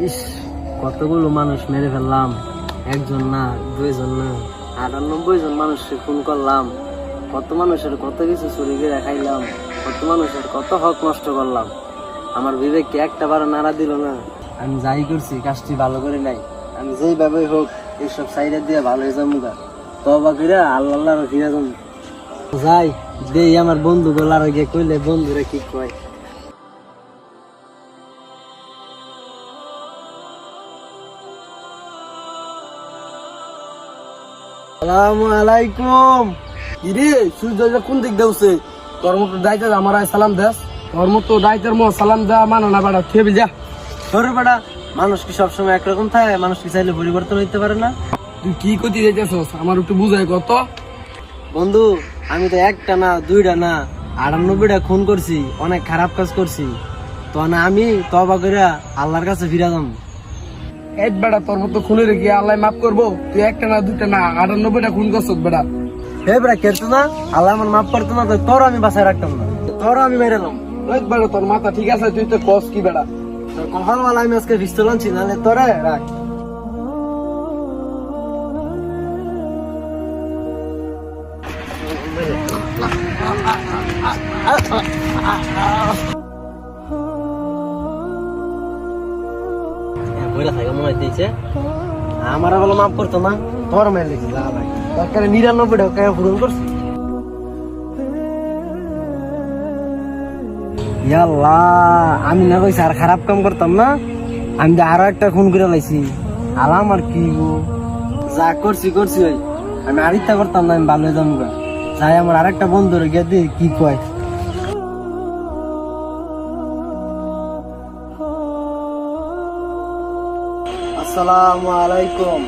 ইস, কতগুলো মানুষ মেরে ফেললাম। একজন না, দুইজন না। আটানব্বই জন মানুষকে খুন করলাম। কত মানুষের কত কিছু চুরি করে খাইলাম। কত মানুষের কত হক নষ্ট করলাম। আমার বিবেককে একটা বার নাড়া দিল না। আমি যাই করছি, কাজটি ভালো করে নাই। আমি যেইভাবে হোক, এইসব সাইডে দিয়ে ভালো হয়ে যাব গা। তবা করে আল্লাহ ফিরে যাই, দেই আমার বন্ধু গোলার গিয়ে কইলে বন্ধুরা কি কয়? সালামু ইরে, সূর্য কোন দিক দেউছে তোর মতো দাইতে আমার আয় সালাম দেস। তোর মতো দাইতের মো সালাম দেওয়া মানো না বেটা খেবি যা। ধরে বেটা, মানুষ কি সবসময় একরকম থাকে? মানুষ কি চাইলে পরিবর্তন হইতে পারে না? তুই কি করতে যাইতেছস আমার একটু বুঝাই কত বন্ধু, আমি তো একটা না, দুইটা না, আটানব্বইটা খুন করছি, অনেক খারাপ কাজ করছি। তো না আমি তবা করে আল্লাহর কাছে ফিরে যাম। এক বেড়া তোর মতো খুনে রেখে আল্লাহ মাফ করব। তুই একটা না দুটা না আটানব্বইটা খুন করছস বেড়া। হে বেটা কেরতো না? আল্লাহ আমার মাফ করতো না তো তোর আমি বাসায় রাখতাম না। তোর আমি মেরেলাম এক বেটা তোর মাথা ঠিক আছে তুই তো কস কি বেটা তোর কপাল মালা আমি আজকে পিস্তল আনছি তোরে রাখ। আমার বলে মাফ করতো না। তোর মেয়ে নিরানব্বই টাকা পূরণ করছি। আমি না কইছি আর খারাপ কাম করতাম না। আমি তো আরও একটা খুন করে লাইছি। আলাম আর কি গো যা করছি করছি ওই আমি আর ইচ্ছা করতাম না, আমি ভালো যাব যাই আমার আরেকটা বন্ধুর গিয়ে দি কি কয়? আসসালামু আলাইকুম।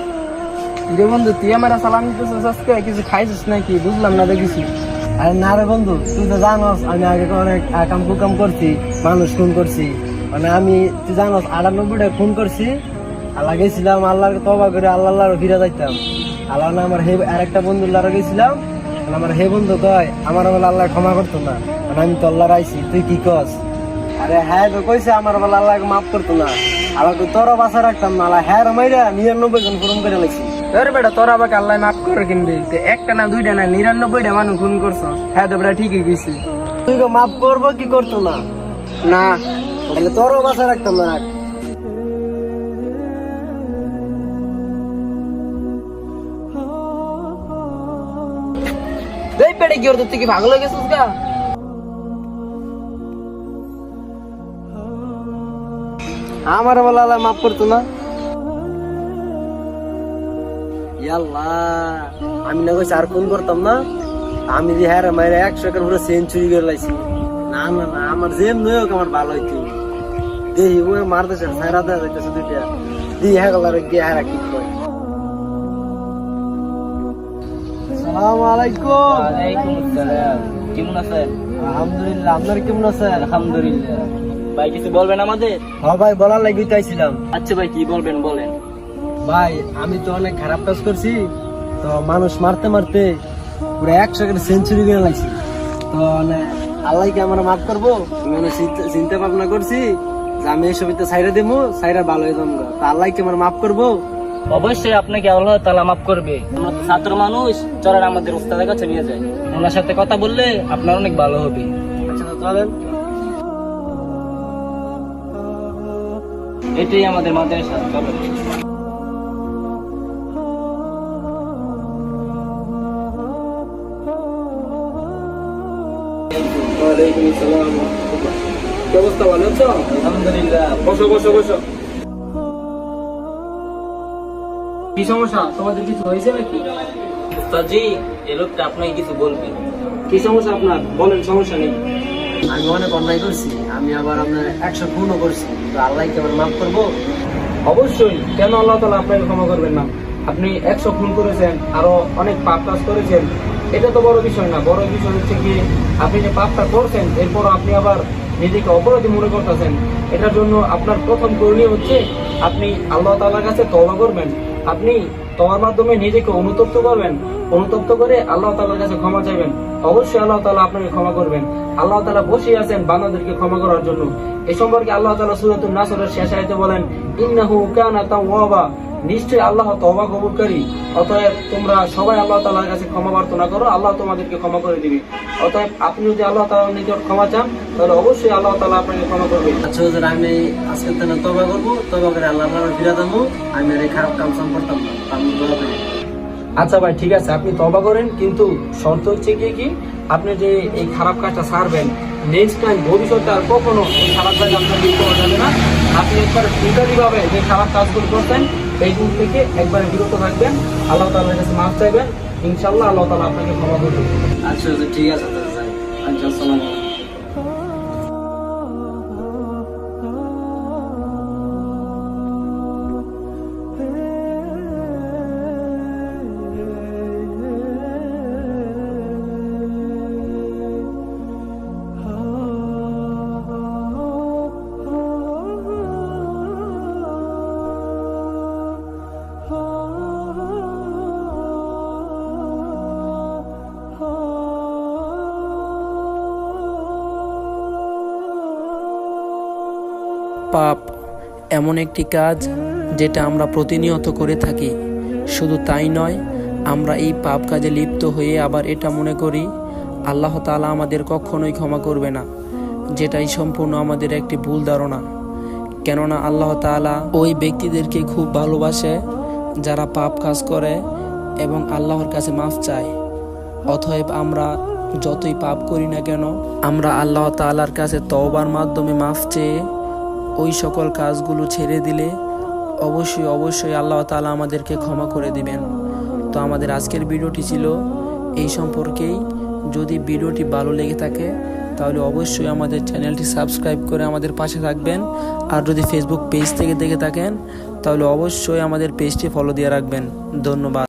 যে বন্ধু তুই আমার সালাম দিতেছিস আজকে? কিছু খাইছিস নাকি? বুঝলাম না দেখিছি। আরে না রে বন্ধু তুই তো জানোস আমি আগে অনেক কাম কুকাম করছি মানুষ খুন করছি। মানে আমি তুই জানোস আটানব্বইটা খুন করছি। আল্লাহ গেছিলাম আল্লাহর তবা করে আল্লাহ আল্লাহর ফিরে যাইতাম। আল্লাহ না আমার হে আরেকটা বন্ধু আল্লাহর গেছিলাম। মানে আমার হে বন্ধু কয় আমার বলে আল্লাহ ক্ষমা করতো না। মানে আমি তো আল্লাহর আইছি তুই কি কস? আরে হ্যাঁ তো কইছে আমার বলে আল্লাহ মাফ করতো না। আল্লাহ তো তোরও বাসা রাখতাম না হ্যাঁ মাইরা নিরানব্বই জন পূরণ করে লাগছি তোর বেটা তোর আবার আল্লাহ মাফ করে কিনবি। একটা না দুইটা না নিরানব্বইটা মানুষ খুন করছ। হ্যাঁ তো বেটা ঠিকই কইছি। তুই তো মাফ করব কি করতো না? না। তাহলে তোরও বাসা রাখতাম না। রাখ এই পেটে কি ওর তোর থেকে ভাগল গেছিস গা? আমার বলা আল্লাহ মাফ করতো না। আমি না কইছি আর ফোন করতাম না। আমি যে হ্যাঁ মায়ের একশো একের পুরো সেঞ্চুরি করে লাইছি। না না না আমার জেম নয় হোক আমার ভালো হইতো দেহি ও মারতেছে সাইরা দেওয়া যাইতেছে দুইটা। দি হ্যাঁ গলার গিয়ে হ্যাঁ কি কয়। আলাইকুম। ওয়ালাইকুম আসসালাম। কেমন আছেন? আলহামদুলিল্লাহ আপনার কেমন আছেন? আলহামদুলিল্লাহ। ভাই কিছু বলবেন আমাদের? হ্যাঁ ভাই বলার লাগি চাইছিলাম। আচ্ছা ভাই কি বলবেন বলেন। ভাই আমি তো অনেক খারাপ কাজ করছি তো মানুষ মারতে মারতে পুরো একশো করে সেঞ্চুরি করে লাগছি। তো মানে আল্লাহ কি মাফ করব? মানে চিন্তা- ভাবনা করছি যে আমি এই ছবিতে সাইরা দেবো সাইরা ভালো হয়ে যাব তো আল্লাহ কি আমার মাফ করব? অবশ্যই আপনাকে আল্লাহ তালা মাফ করবে। আমরা তো ছাত্র মানুষ চলেন আমাদের ওস্তাদের কাছে নিয়ে যায় ওনার সাথে কথা বললে আপনার অনেক ভালো হবে। আচ্ছা চলেন। এটাই আমাদের মাদ্রাসা চলো কি অবস্থা ভালো আছো? আলহামদুলিল্লাহ। বসো বসো বসো। কি সমস্যা? তোমাদের কিছু হয়েছে নাকি? লোকটা আপনাকে কিছু বলবে। কি সমস্যা আপনার? বলেন সমস্যা নেই। আমি অনেক অন্যায় করছি, আমি আবার আপনার একশো খুনও করছি, তো আল্লাহ কি আমার মাফ করব। অবশ্যই, কেন আল্লাহ তালা আপনাকে ক্ষমা করবেন না? আপনি একশো খুন করেছেন, আরও অনেক পাপ কাজ করেছেন। এটা তো বড় বিষয় না, বড় বিষয় হচ্ছে কি, আপনি যে পাপটা করছেন এরপর আপনি আবার নিজেকে অপরাধী মনে করতেছেন। এটার জন্য আপনার প্রথম করণীয় হচ্ছে, আপনি আল্লাহ তালার কাছে তবা করবেন। আপনি তোমার মাধ্যমে নিজেকে অনুতপ্ত করবেন, অনুতপ্ত করে আল্লাহ তালার কাছে ক্ষমা চাইবেন। অবশ্যই আল্লাহ তালা আপনাকে ক্ষমা করবেন। আল্লাহ তালা বসে আছেন বান্দাদেরকে ক্ষমা করার জন্য। এ সম্পর্কে আল্লাহ তালা সুরাতুল নাসরের শেষ আয়তে বলেন, ইন্নাহু কানা তাওয়াবা। নিশ্চয়ই আল্লাহ তওবা কবুলকারী। অতএব তোমরা সবাই আল্লাহ তালার কাছে ক্ষমা প্রার্থনা করো আল্লাহ তোমাদেরকে ক্ষমা করে দিবে। অতএব আপনি যদি আল্লাহ তাআলার নিকট ক্ষমা চান তাহলে অবশ্যই আল্লাহ তালা আপনাকে ক্ষমা করবে। আচ্ছা হুজুর আমি আজকে তাহলে তবা করব তবা করে আল্লাহ আল্লাহ ফিরে যাব আমি আর এই খারাপ কাম সম্পর্তাম না আমি দোয়া করি। আচ্ছা ভাই ঠিক আছে আপনি তবা করেন কিন্তু শর্ত হচ্ছে কি কি? আপনি যে এই খারাপ কাজটা সারবেন নেক্সট টাইম ভবিষ্যতে আর কখনো এই খারাপ কাজ আপনার যাবে না। আপনি একবার ফিল্টারিভাবে যে খারাপ কাজগুলো করতেন এইগুলো থেকে একবার বিরত থাকবেন। আল্লাহ তালার কাছে মাফ চাইবেন। ইনশাল্লাহ আল্লাহ তালা আপনাকে ক্ষমা করবেন আচ্ছা হুজুর ঠিক আছে আচ্ছা আলাইকুম। পাপ এমন একটি কাজ যেটা আমরা প্রতিনিয়ত করে থাকি। শুধু তাই নয়, আমরা এই পাপ কাজে লিপ্ত হয়ে আবার এটা মনে করি, আল্লাহ তাআলা আমাদের কখনোই ক্ষমা করবে না। যেটাই সম্পূর্ণ আমাদের একটি ভুল ধারণা। কেননা আল্লাহ তাআলা ওই ব্যক্তিদেরকে খুব ভালোবাসে, যারা পাপ কাজ করে এবং আল্লাহর কাছে মাফ চায়। অতএব আমরা যতই পাপ করি না কেন, আমরা আল্লাহ তালার কাছে তওবার মাধ্যমে মাফ চেয়ে ওই সকল কাজগুলো ছেড়ে দিলে অবশ্যই অবশ্যই আল্লাহ তাআলা আমাদেরকে ক্ষমা করে দিবেন। তো আমাদের আজকের ভিডিওটি ছিল এই সম্পর্কেই। যদি ভিডিওটি ভালো লেগে থাকে, তাহলে অবশ্যই আমাদের চ্যানেলটি সাবস্ক্রাইব করে আমাদের পাশে থাকবেন। আর যদি ফেসবুক পেজ থেকে দেখে থাকেন, তাহলে অবশ্যই আমাদের পেজটি ফলো দিয়ে রাখবেন। ধন্যবাদ।